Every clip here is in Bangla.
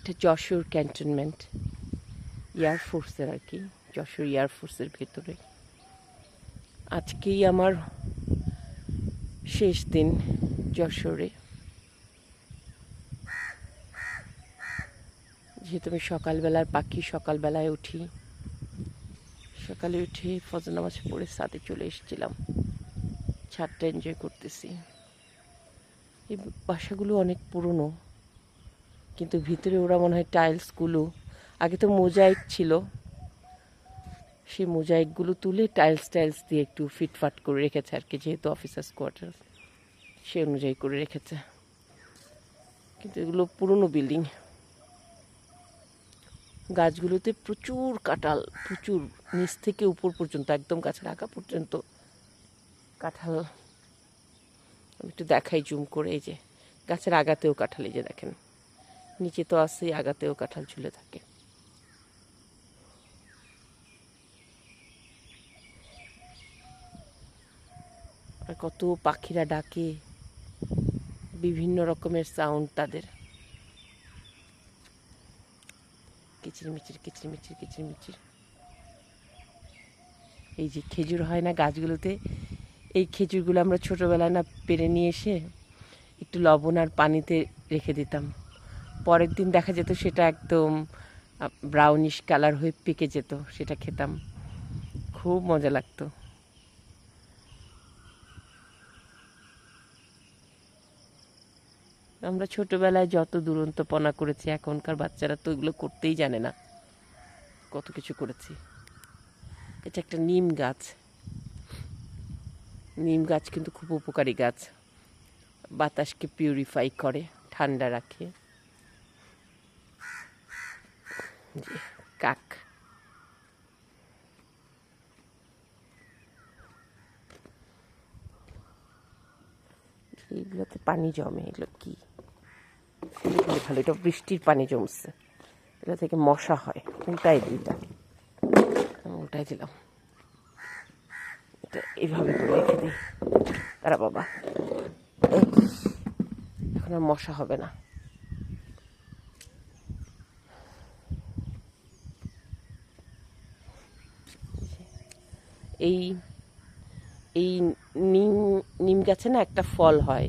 এটা যশোর ক্যান্টনমেন্ট এয়ারফোর্সের আর কি, যশোর এয়ারফোর্সের ভেতরে। আজকেই আমার শেষ দিন যশোরে। যেহেতু আমি সকালবেলার পাখি, সকালবেলায় উঠি। সকালে উঠে ফজর নামাজ পড়ে সাথে চলে এসেছিলাম। ছাদটা এনজয় করতেছি। এই বাসাগুলো অনেক পুরনো। কিন্তু ভিতরে ওরা মনে হয় টাইলসগুলো, আগে তো মোজাইক ছিল। সেই মোজাইকগুলো তুলে টাইলস টাইলস দিয়ে একটু ফিটফাট করে রেখেছে আর কি, যেহেতু অফিসার্স কোয়ার্টার সে অনুযায়ী করে রেখেছে। কিন্তু এগুলো পুরনো বিল্ডিং গাছগুলোতে প্রচুর কাঁঠাল, প্রচুর নিচ থেকে উপর পর্যন্ত, একদম গাছের আগা পর্যন্ত কাঁঠাল। আমি একটু দেখাই জুম করে এই যে, গাছের আগাতেও কাঁঠাল, এই যে দেখেন। নিচে তো আছে আগাতেও কাঁঠাল ঝুলে থাকে। কত পাখিরা ডাকে, বিভিন্ন রকমের সাউন্ড তাদের। কিচিরমিচির কিচিরমিচির কিচিরমিচির। এই যে খেজুর হয় না গাছগুলোতে, এই খেজুরগুলো আমরা ছোটোবেলায় না পেরে নিয়ে এসে একটু লবণ আর পানিতে রেখে দিতাম। পরের দিন দেখা যেত সেটা একদম ব্রাউনিশ কালার হয়ে পেকে যেত, সেটা খেতাম। খুব মজা লাগতো। আমরা ছোটবেলায় যত দুরন্তপনা করেছি, এখনকার বাচ্চারা তো এগুলো করতেই জানে না। কত কিছু করেছি। এটা একটা নিম গাছ। নিম গাছ কিন্তু খুব উপকারী গাছ। বাতাসকে পিউরিফাই করে, ঠান্ডা রাখে। যে কাক। এইগুলোতে পানি জমে, এগুলো কি? ভালো, এটা বৃষ্টির পানি জমছে। এগুলো থেকে মশা হয়, উল্টাই দুইটা। উল্টাই দিলাম। এটা এইভাবে রেখে দিই। তারা বাবা। এখন আর মশা হবে না। এই এই নিম নিম গাছে না একটা ফল হয়,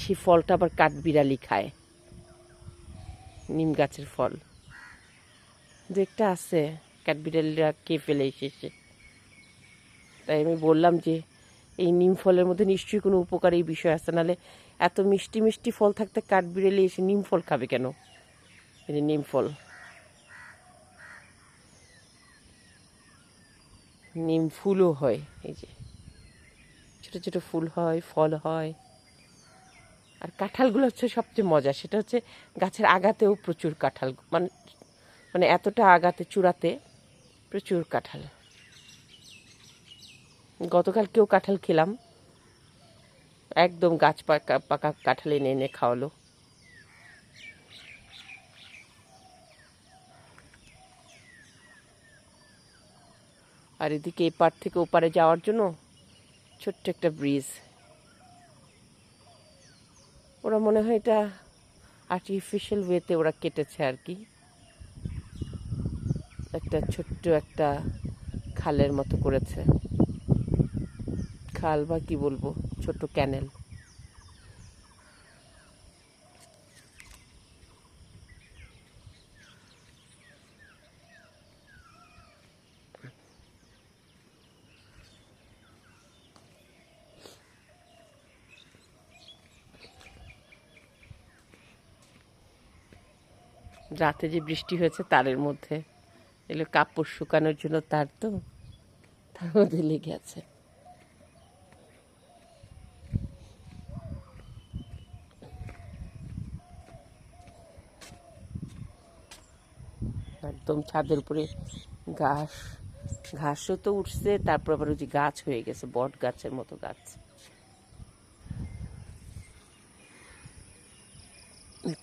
সেই ফলটা আবার কাঠবিড়ালি খায়। নিম গাছের ফল। দু একটা আছে, কাঠবিড়ালিরা কে ফেলে এসেছে। তাই আমি বললাম যে, এই নিম ফলের মধ্যে নিশ্চয়ই কোনো উপকারী বিষয় আছে, নাহলে এত মিষ্টি মিষ্টি ফল থাকতে কাঠবিড়ালি এসে নিম ফল খাবে কেন? এই নিম ফল। নিম ফুলও হয়, এই যে। ছোট ছোট ফুল হয়, ফল হয়। আর কাঁঠালগুলো হচ্ছে সবচেয়ে মজা, সেটা হচ্ছে গাছের আগাতেও প্রচুর কাঁঠাল মানে মানে এতটা আগাতে, চূড়াতে প্রচুর কাঁঠাল। গতকাল কেউ কাঁঠাল খেলাম। একদম গাছ পাকা পাকা কাঁঠাল এনে এনে খাওয়ালো। আর এদিকে এপার থেকে ওপারে যাওয়ার জন্য ছোট্ট একটা ব্রিজ। ওরা মনে হয় এটা আর্টিফিশিয়াল ওয়েতে ওরা কেটেছে আর কি। একটা ছোট্ট একটা খালের মতো করেছে। খাল বা কি বলব? ছোট ক্যানেল রাতে যে বৃষ্টি হয়েছে তারের মধ্যে। এগুলো কাপড় শুকানোর জন্য তার তো, তার মধ্যে লেগে আছে। একদম ছাদের উপরে ঘাস, ঘাসও তো উঠছে, তারপর আবার ওই যে গাছ হয়ে গেছে, বট গাছের মতো গাছ।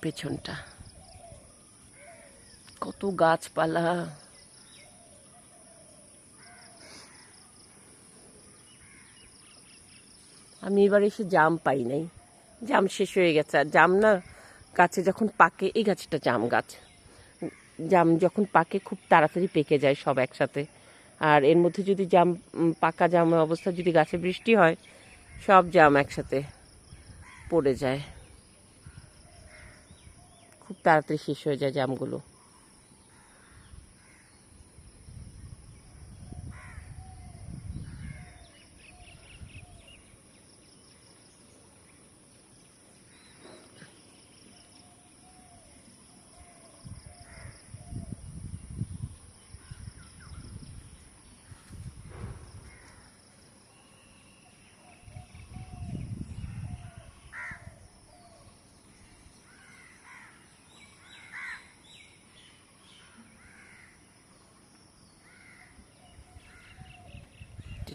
পেছনটা। কত গাছপালা। আমি এবার এসে জাম পাই নাই। জাম শেষ হয়ে গেছে। আর জাম না, গাছে যখন পাকে, এই গাছটা জাম গাছ। জাম যখন পাকে, খুব তাড়াতাড়ি পেকে যায় সব একসাথে। আর এর মধ্যে যদি জাম পাকা জাম অবস্থা যদি গাছে বৃষ্টি হয়, সব জাম একসাথে পড়ে যায়। খুব তাড়াতাড়ি শেষ হয়ে যায় জামগুলো।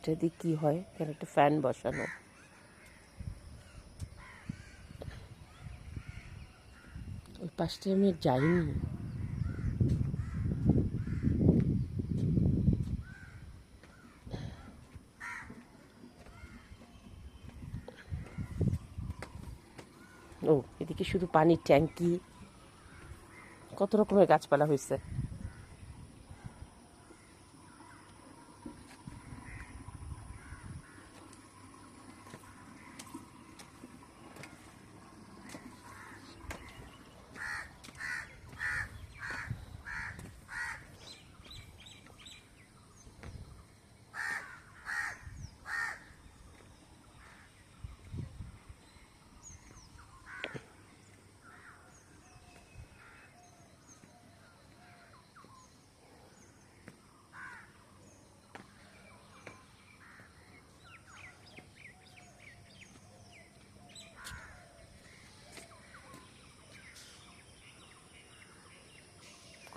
এটা দিয়ে কি হয়? এখানে একটা ফ্যান বসানো। ওই পাশটায় আমি যাইনি। ও, এদিকে শুধু পানির ট্যাঙ্কি। কত রকমের গাছপালা হয়েছে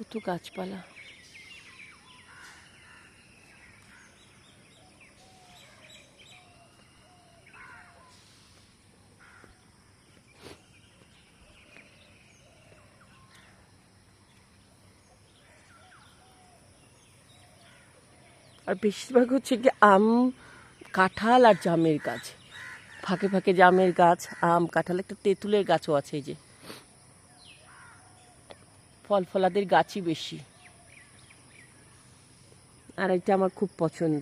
কত গাছপালা। আর বেশিরভাগ হচ্ছে কি আম, কাঁঠাল আর জামের গাছ। ফাঁকে ফাঁকে জামের গাছ, আম, কাঁঠাল, একটা তেঁতুলের গাছও আছে এই যে। ফল ফলাদের গাছই বেশি। আর এটা আমার খুব পছন্দ।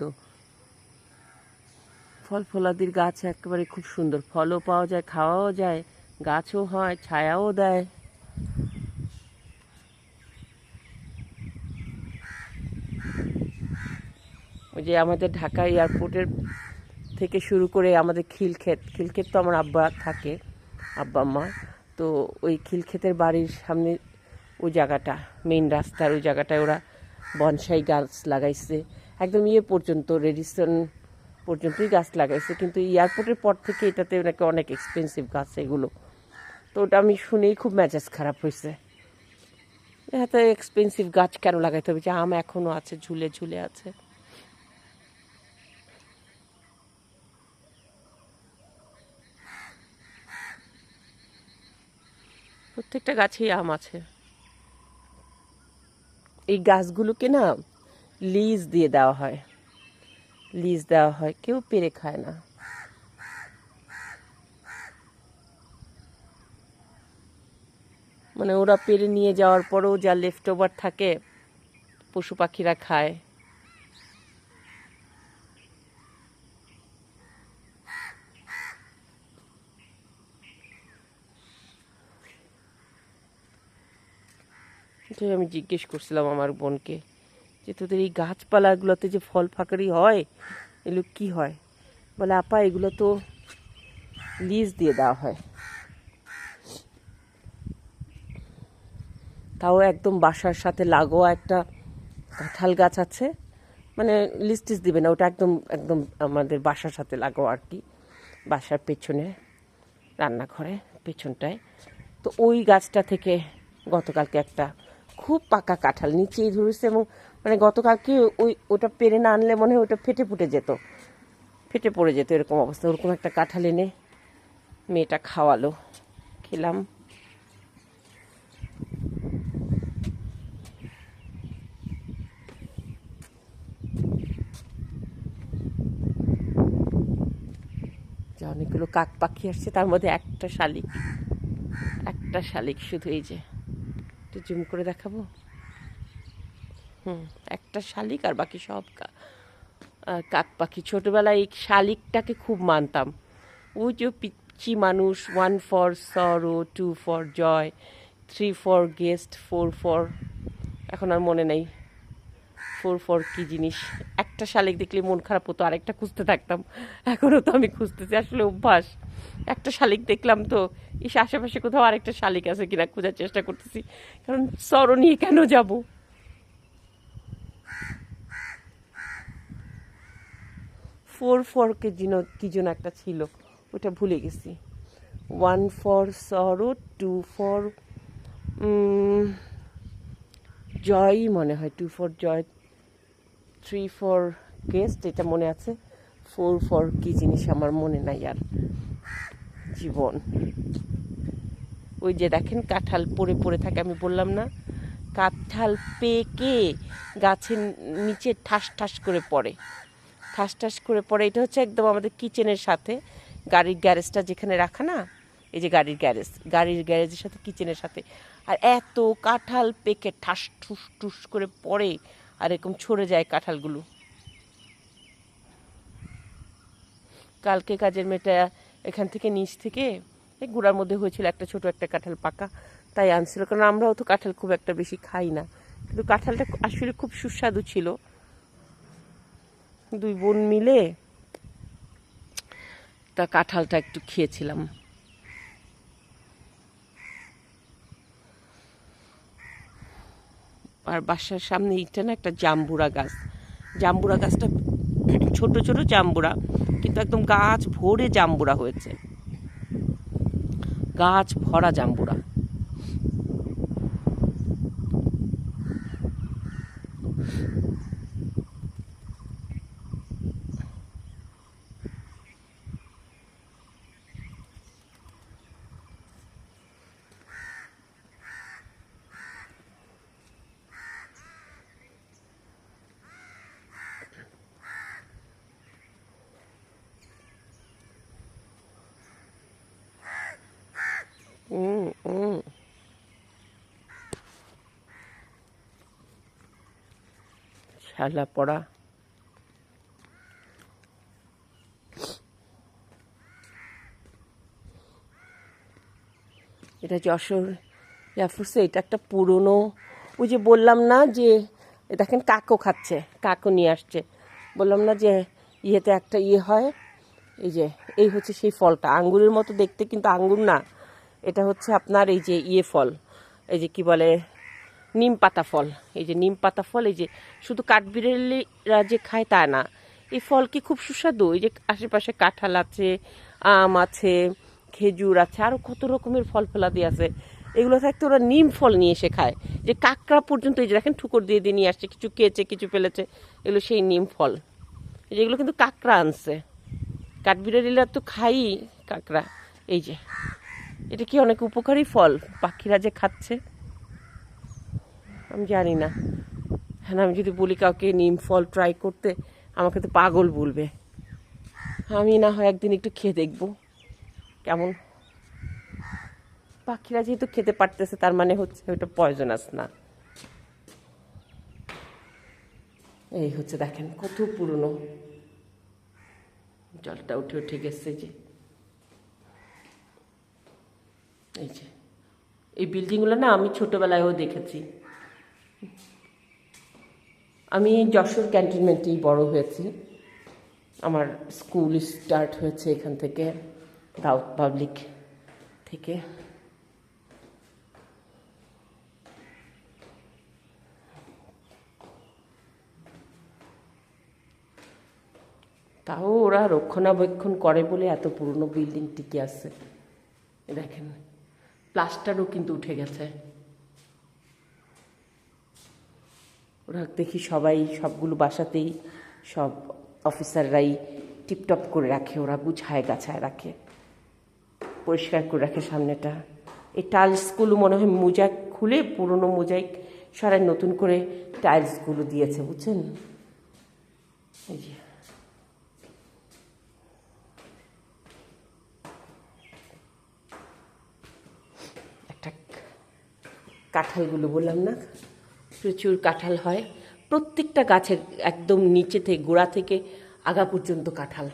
ফল ফলাদির গাছ একেবারে খুব সুন্দর। ফলও পাওয়া যায়, খাওয়াও যায়, গাছও হয়, ছায়াও দেয়। ওই যে আমাদের ঢাকা এয়ারপোর্টের থেকে শুরু করে আমাদের খিলক্ষেত খিলক্ষেত তো আমার আব্বা থাকে, আব্বা মা তো ওই খিলক্ষেতের বাড়ির সামনে ওই জায়গাটা মেইন রাস্তার ওই জায়গাটায় ওরা বনসাই গাছ লাগাইছে। একদম ইয়ে পর্যন্ত রেডিসন পর্যন্তই গাছ লাগাইছে। কিন্তু এয়ারপোর্টের পর থেকে এটাতে নাকি অনেক এক্সপেন্সিভ গাছ এগুলো। তো ওটা আমি শুনেই খুব মেজাজ খারাপ হয়েছে। এত এক্সপেন্সিভ গাছ কেন লাগাইতে হবে? যে আম এখনও আছে, ঝুলে ঝুলে আছে। প্রত্যেকটা গাছেই আম আছে। এই গাছগুলোকে না লিজ দিয়ে দেওয়া হয়। লিজ দেওয়া হয়, কেউ পেরে খায় না। মানে ওরা পেরে নিয়ে যাওয়ার পরেও যা লেফট ওভার থাকে, পশু পাখিরা খায়। এটাই আমি জিজ্ঞেস করছিলাম আমার বোনকে যে, তোদের এই গাছপালাগুলোতে যে ফল ফাঁকারি হয়, এগুলো কি হয়? বলে, আপা, এগুলো তো লিজ দিয়ে দেওয়া হয়। তাও একদম বাসার সাথে লাগোয়া একটা কাঁঠাল গাছ আছে। মানে লিস্টিস দিবে না, ওটা একদম একদম আমাদের বাসার সাথে লাগোয়া আর কি। বাসার পেছনে, রান্নাঘরে, পেছনটায়। তো ওই গাছটা থেকে গতকালকে একটা খুব পাকা কাঁঠাল, নিচেই ধরেছে এবং মানে গতকালকে ওই, ওটা পেরে না আনলে মনে হয় ওটা ফেটে ফুটে যেত। ফেটে পড়ে যেত এরকম অবস্থা। ওরকম একটা কাঁঠাল এনে মেয়েটা খাওয়ালো। খেলাম। অনেকগুলো কাক পাখি আসছে, তার মধ্যে একটা শালিক। একটা শালিক শুধু এই যে। একটু জুম করে দেখাবো? হুম, একটা শালিক আর বাকি সব কাক পাখি। ছোটোবেলায় এই শালিকটাকে খুব মানতাম। ওই যে পিচ্ছি মানুষ one for sorrow two for joy three for guest four for এখন আর মনে নেই। ফোর ফর কি জিনিস? একটা শালিক দেখলে মন খারাপ হতো, আরেকটা খুঁজতে থাকতাম। এখনও তো আমি খুঁজতেছি, আসলে অভ্যাস। একটা শালিক দেখলাম তো, ইস, আশেপাশে কোথাও আরেকটা শালিক আছে কিনা খোঁজার চেষ্টা করতেছি। কারণ সরো নিয়ে কেন যাব? ফোর ফরকে যেন কি যেন একটা ছিল ওটা ভুলে গেছি। One for sorrow two for জয়ই মনে হয় two for joy three for guest এটা মনে আছে। ফোর ফর কি জিনিস আমার মনে নাই আর জীবন। ওই যে দেখেন কাঁঠাল পড়ে পড়ে থাকে, আমি বললাম না, কাঁঠাল পেকে গাছের নিচে ঠাস ঠাস করে পড়ে। ঠাস ঠাস করে পড়ে, এটা হচ্ছে একদম আমাদের কিচেনের সাথে। গাড়ির গ্যারেজটা যেখানে রাখা না, এই যে গাড়ির গ্যারেজ, গাড়ির গ্যারেজের সাথে কিচেনের সাথে। আর এত কাঁঠাল পেকে ঠাস ঠুস ঠুস করে পড়ে আর এরকম ছড়ে যায় কাঁঠালগুলো। কালকে কাজের মেয়েটা এখান থেকে নিচ থেকে, এই গুড়ার মধ্যে হয়েছিল একটা ছোট একটা কাঁঠাল পাকা, তাই আনছিল, কারণ আমরাও তো কাঁঠাল খুব একটা বেশি খাই না। কিন্তু কাঁঠালটা আসলে খুব সুস্বাদু ছিল। দুই বোন মিলে তা কাঁঠালটা একটু খেয়েছিলাম। আর বাসার সামনে ইটা না একটা জাম্বুরা গাছ। জাম্বুরা গাছটা ছোট ছোট জাম্বুরা, কিন্তু একদম গাছ ভরে জাম্বুরা হয়েছে। গাছ ভরা জাম্বুরা। শালা পড়া। এটা যশোর এয়ারফোর্সে এটা একটা পুরনো, ওই যে বললাম না যে দেখেন কাকও খাচ্ছে কাকও নিয়ে আসছে। বললাম না যে ইয়েতে একটা ইয়ে হয়, এই যে, এই হচ্ছে সেই ফলটা। আঙ্গুরের মতো দেখতে কিন্তু আঙ্গুর না, এটা হচ্ছে আপনার এই যে ইয়ে ফল, এই যে কি বলে নিম পাতা ফল, এই যে নিম পাতা ফল, এই যে শুধু কাঠবিড়ালিরা যে খায় তা না, এই ফল কি খুব সুস্বাদু? এই যে আশেপাশে কাঁঠাল আছে, আম আছে, খেজুর আছে আরও কত রকমের ফল ফলাদি আছে। এগুলো থাকতে ওরা নিম ফল নিয়ে এসে খায়। যে কাঁকড়া পর্যন্ত এই যে দেখেন ঠুকর দিয়ে দিয়ে নিয়ে আসছে, কিছু খেয়েছে কিছু ফেলেছে, এগুলো সেই নিম ফল। এই যে এগুলো কিন্তু কাঁকড়া আনছে। কাঠবিড়ালিরা তো খাই কাঁকড়া। এই যে, এটা কি অনেক উপকারী ফল? পাখিরা যে খাচ্ছে। আমি জানি না। হ্যাঁ আমি যদি বলি কাউকে নিম ফল ট্রাই করতে, আমাকে তো পাগল বলবে। আমি না হয় একদিন একটু খেয়ে দেখব। কেমন? পাখিরা যেহেতু খেতে পারতেছে, তার মানে হচ্ছে ওটা পয়জনাস না। এই হচ্ছে দেখেন, কত পুরনো। জলটা উঠে উঠে গেছে যে। এই যে। এই বিল্ডিংগুলো না আমি ছোটোবেলায়ও দেখেছি। আমি যশোর ক্যান্টনমেন্টেই বড় হয়েছি। আমার স্কুল স্টার্ট হয়েছে এখান থেকে, দাউদ পাবলিক থেকে। তাও ওরা রক্ষণাবেক্ষণ করে বলে এত পুরনো বিল্ডিং টিকে আছে। দেখেন প্লাস্টারও কিন্তু উঠে গেছে। ওরা দেখি সবাই সবগুলো বাসাতেই সব অফিসাররাই টিপটপ করে রাখে, ওরা গুছায় গাছায় রাখে, পরিষ্কার করে রাখে সামনেটা। এই টাইলসগুলো মনে হয় মোজাইক খুলে, পুরনো মোজাইক সারাই নতুন করে টাইলসগুলো দিয়েছে, বুঝছেন? একটা কাঁঠালগুলো বললাম না? প্রচুর কাঁঠাল হয়। প্রত্যেকটা গাছের একদম নিচে থেকে গোড়া থেকে আগা পর্যন্ত কাঁঠাল।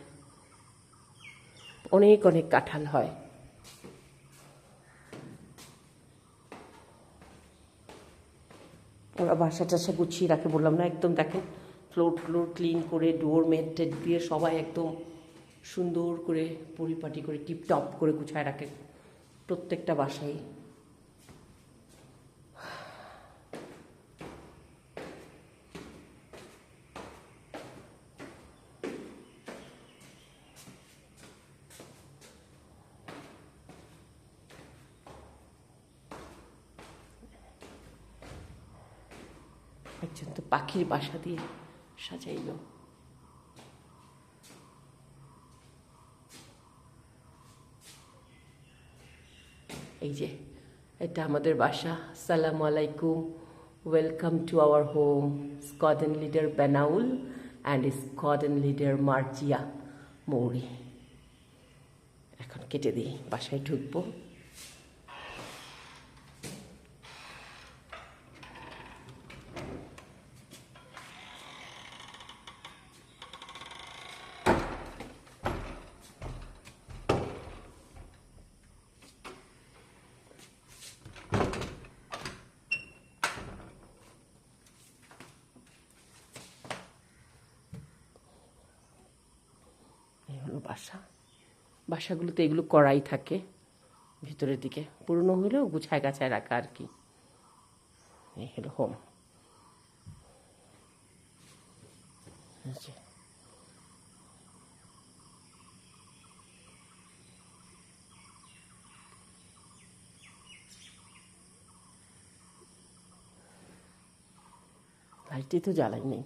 অনেক অনেক কাঁঠাল হয়। ওরা বাসা টাসা গুছিয়ে রাখে বললাম না একদম দেখেন ফ্লোর ফ্লোর ক্লিন করে ডোর মেট টেট দিয়ে সবাই একদম সুন্দর করে পরিপাটি করে টিপটপ করে গুছায় রাখে প্রত্যেকটা বাসায়। একজন তো পাখির বাসা দিয়ে সাজাইলো। এই যে, এটা আমাদের বাসা। সালাম আলাইকুম। Welcome to our home squadron leader Benaul and squadron leader Marzia Mouri এখন কেটে দিই, বাসায় ঢুকবো এই হলো বাসা বাসাগুলোতে এগুলো করাই থাকে ভিতরের দিকে। পুরনো হলেও গুছায় গাছায় রাখা আর কি। এই হলো হোম। লাইটই তো জ্বালাই নেই।